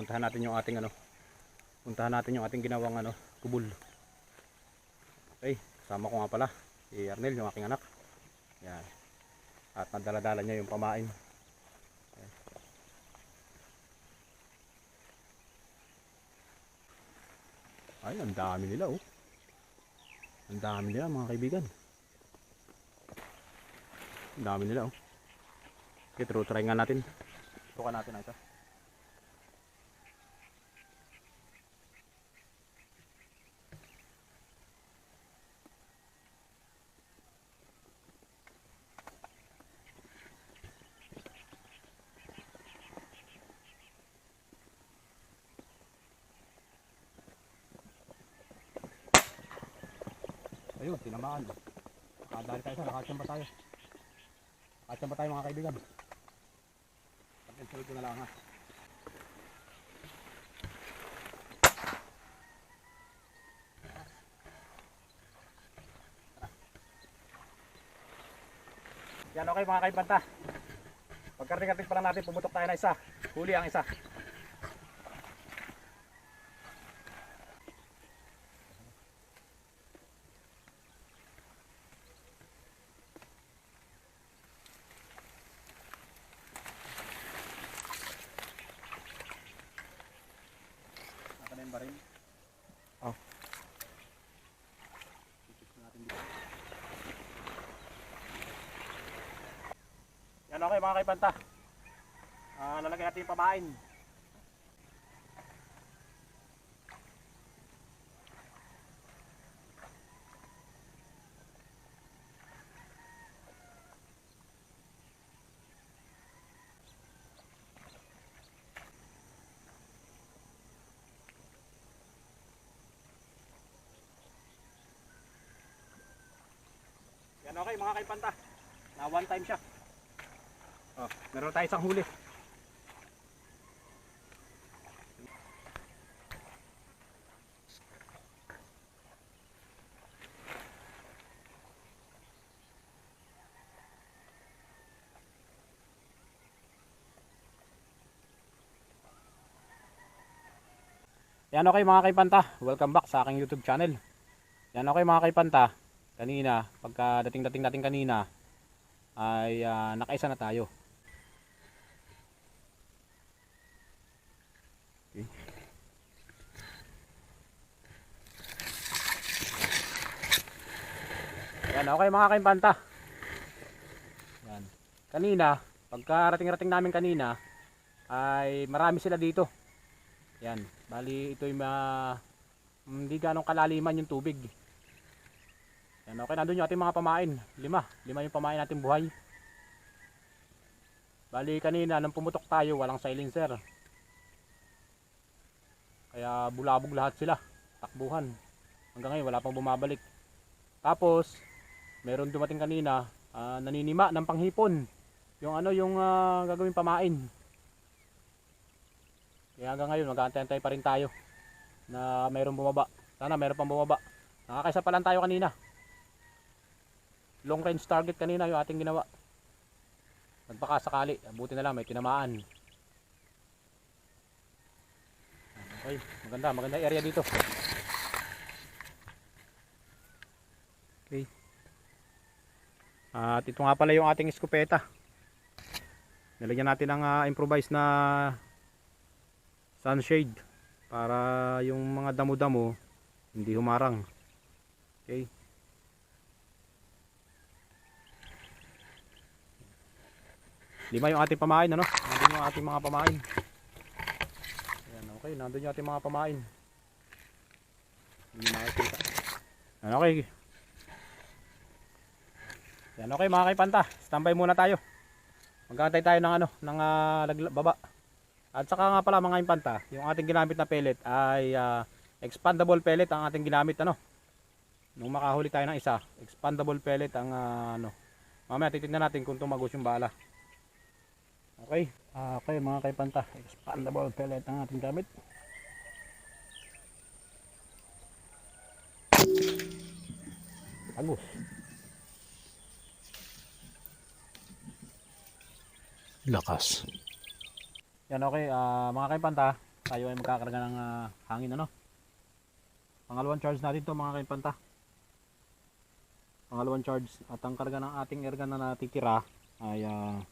puntahan natin yung ating ano. Puntahan natin yung ating ginawang ano kubul. Okay kasama ko nga pala si Arnel yung aking anak. Yan. At nadala-dala niya yung pamain. Ay ang dami nila oh. Ang dami nila mga kaibigan. Ang dami nila oh. Okay try nga natin. Tukan natin ang isa Ayun, tinamaan. Nakadali tayo sa, nakachamba tayo. Nakachamba tayo mga kaibigan. Pag-install ko na lang ha. Yan okay mga kaibanta. Pagkarating-karating pa lang natin, pumutok tayo na isa. Huli ang isa. Naka na yung baril. Oh. Fix natin dito. Yan okay mga kaipanta. Ah, lalagyan natin yung pamain. Yan okay mga kaipanta. Na one time siya. Oh, meron tayo isang huli. Yan okay mga kaipanta, welcome back sa aking YouTube channel. Yan okay mga kaipanta, kanina, pagka dating-dating natin kanina, ay ah, nakaisa na tayo. Yan, okay mga kaimpanta. Yan. Kanina, pagka rating-rating namin kanina, ay marami sila dito. Yan, bali ito'y ma hindi ganong kalaliman yung tubig. Yan, okay, nandun yung ating mga pamain. Lima. Lima yung pamain natin buhay. Bali kanina, nang pumutok tayo, walang silencer. Kaya bulabog lahat sila. Takbuhan. Hanggang ngayon, wala pang bumabalik. Tapos, meron dumating kanina, ah, naninima ng panghipon. Yung ano, yung ah, gagawin pamain. Kaya hanggang ngayon, mag-aantay pa rin tayo na mayroong bumaba. Sana mayroon pang bumaba. Nakakaisa pa lang tayo kanina long range target kanina yung ating ginawa nagpaka sakali buti na lang may tinamaan okay maganda maganda area dito okay at ito nga pala yung ating eskopeta nilagyan natin ng ah, improvised na sunshade para yung mga damo-damo hindi humarang okay Lima yung ating pamain, ano? Nandun yung ating mga pamain. Ayan, okay. Nandun yung ating mga pamain. Hindi makikita. Ayan, okay. Ayan, okay mga kaipanta. Standby muna tayo. Magkakantay tayo ng ano, ng lagla- baba. At saka nga pala mga impanta, yung ating ginamit na pellet ay ah, expandable pellet ang ating ginamit ano. Nung makahuli tayo ng isa, expandable pellet ang ah, ano. Mamaya titignan natin kung tumagos yung bala. Okay. Ah, okay mga kaipanta. Expandable pellet ang ating gamit. Agus. Lakas. Yan okay. Ah, mga kaipanta. tayo ay magkakarga ng ah, hangin ano. Pangalawang charge natin to mga kaimpanta. Pangalawang charge at ang karga ng ating ergan na natitira ay ah,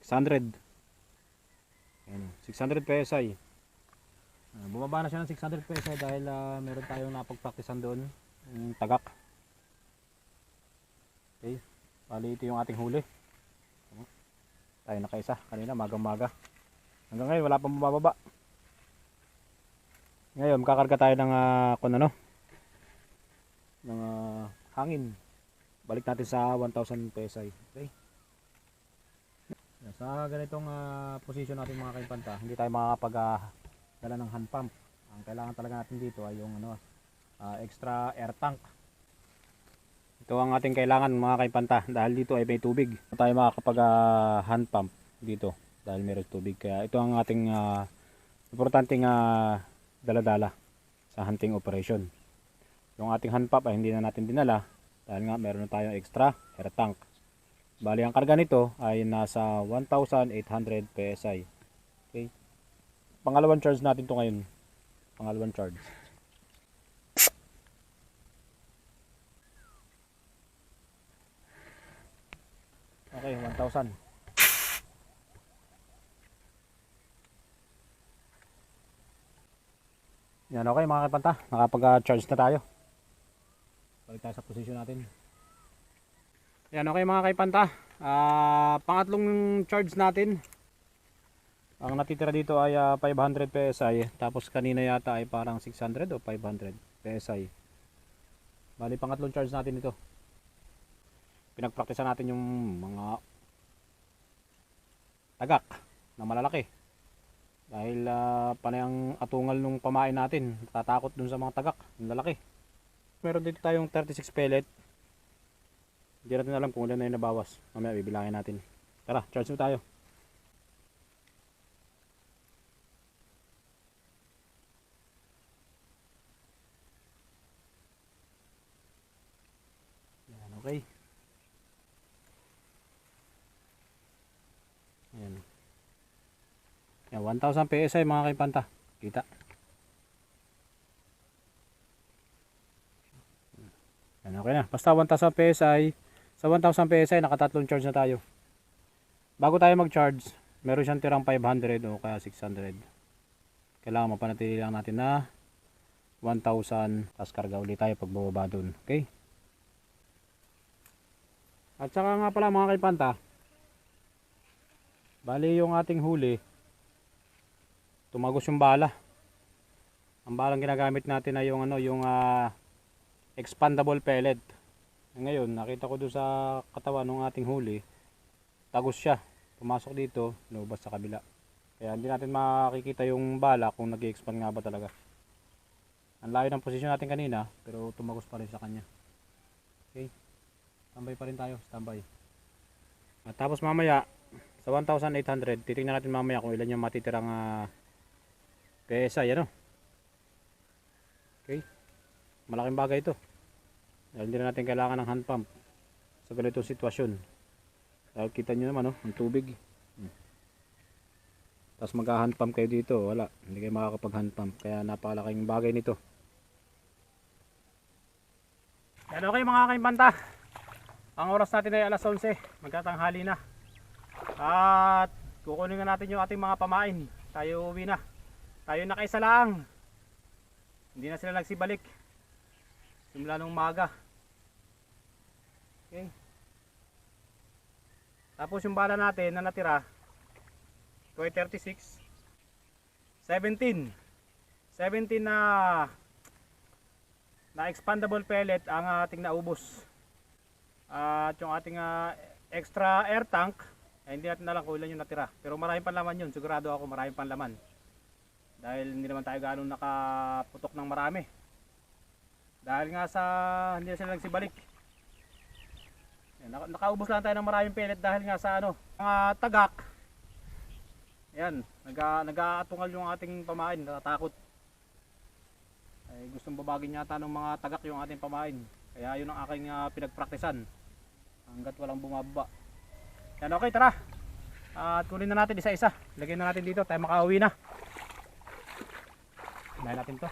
600. Ayan, 600 PSI. Ah, bumaba na siya ng 600 PSI dahil ah, meron tayong napagpraktisan doon, yung tagak. Okay, bali ito yung ating huli. Tayo nakaisa kanina magang-maga. Hanggang ngayon wala pang bumababa. Ngayon kakarga tayo ng uh, kung ano ng ah, hangin. Balik natin sa 1000 PSI. Okay? Sa ganitong ah, posisyon natin mga kaipanta, hindi tayo makakapag ah, dala ng hand pump. Ang kailangan talaga natin dito ay yung ano, ah, extra air tank. Ito ang ating kailangan mga kaipanta dahil dito ay may tubig. Tayo makakapag ah, hand pump dito dahil meron tubig. Kaya ito ang ating ah, importanteng ah, dala-dala sa hunting operation. Yung ating hand pump ay hindi na natin dinala dahil nga meron na tayong extra air tank. Bali ang karga nito ay nasa 1,800 PSI. Okay. Pangalawang charge natin to ngayon. Pangalawang charge. Okay, 1,000. Yan okay mga kapanta. Nakapag-charge na tayo. Balik tayo sa position natin. Yan okay mga kaipanta. Ah, pangatlong charge natin. Ang natitira dito ay ah, 500 PSI. Tapos kanina yata ay parang 600 o 500 PSI. Bali pangatlong charge natin ito. Pinagpraktisan natin yung mga tagak na malalaki. Dahil ah, panay ang atungal nung pamain natin. Tatakot dun sa mga tagak. Ang lalaki. Meron dito tayong 36 pellet. Hindi natin alam kung ilan na yung nabawas. Mamaya bibilangin natin. Tara, charge mo tayo. Yan, okay. Ayan. Yan, 1,000 PSI mga kaipanta. Kita. Yan, okay na. Basta 1,000 PSI. Sa 1,000 PSI, nakatatlong charge na tayo. Bago tayo mag-charge, meron siyang tirang 500 o kaya 600. Kailangan mapanatili lang natin na 1,000 tapos karga ulit tayo pag bababa dun. Okay? At saka nga pala mga kaipanta, bali yung ating huli, tumagos yung bala. Ang balang ginagamit natin ay yung ano, yung ah, expandable pellet. Ngayon, nakita ko doon sa katawan ng ating huli, tagos siya. Pumasok dito, lumabas sa kabila. Kaya hindi natin makikita yung bala kung nag expand nga ba talaga. Ang layo ng posisyon natin kanina, pero tumagos pa rin sa kanya. Okay. Standby pa rin tayo, standby. At tapos mamaya, sa 1,800, titingnan natin mamaya kung ilan yung matitirang uh, PSI, ano? Okay. Malaking bagay ito. Dahil hindi na natin kailangan ng hand pump sa ganitong sitwasyon. Dahil kita nyo naman, oh, ang tubig. Hmm. Tapos mag-hand pump kayo dito, wala. Hindi kayo makakapag hand pump. Kaya napakalaking bagay nito. Yan okay mga kaimbanta. Ang oras natin ay alas 11. Magkatanghali na. At kukunin na natin yung ating mga pamain. Tayo uwi na. Tayo nakaisa lang. Hindi na sila nagsibalik. Simula nung maga. Okay. Tapos yung bala natin na natira 236 17 17 na na expandable pellet ang ating naubos. At yung ating ah, extra air tank ay hindi natin alam kung ilan yung natira. Pero maraming panlaman yun. Sigurado ako maraming panlaman. Dahil hindi naman tayo gano'ng nakaputok ng marami. Dahil nga sa hindi na sila nagsibalik. Yan, naka, nakaubos lang tayo ng maraming pellet dahil nga sa ano, mga tagak. Yan, naga, nag-aatungal yung ating pamain, natatakot. Ay gustong babagin yata ng mga tagak yung ating pamain. Kaya yun ang aking uh, pinagpraktisan. Hanggat walang bumaba. Yan okay, tara. At kunin na natin isa-isa. Lagyan na natin dito. Tayo makauwi na. Kumain natin to.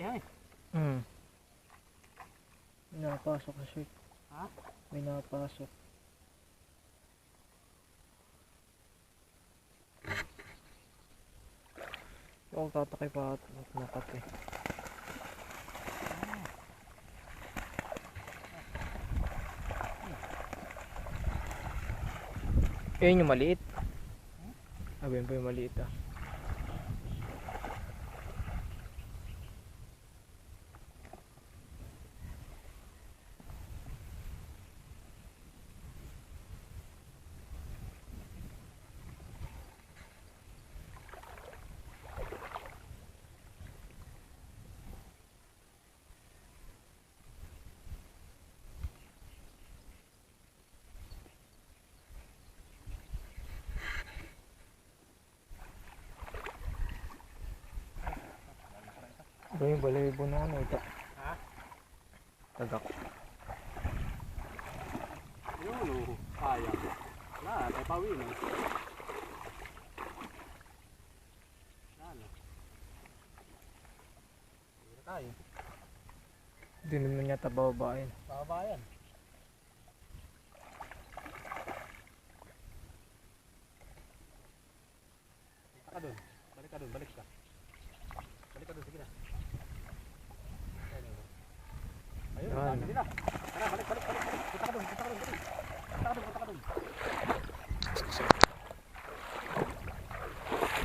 Ha eh. Hmm. May napasok kasi. Ha? May napasok. Ako tatakay pa at nakati. Ayun yung maliit. Sabihin pa yung maliit ah. Ito yung balayibo na ano ito. Ha? Tagak. Yun o. Kaya. Wala. Tayo pa uwi na. Ano? Uwi na tayo. Hindi naman yata bababain. Babayan. Balik ka dun. Balik ka dun. Balik ka.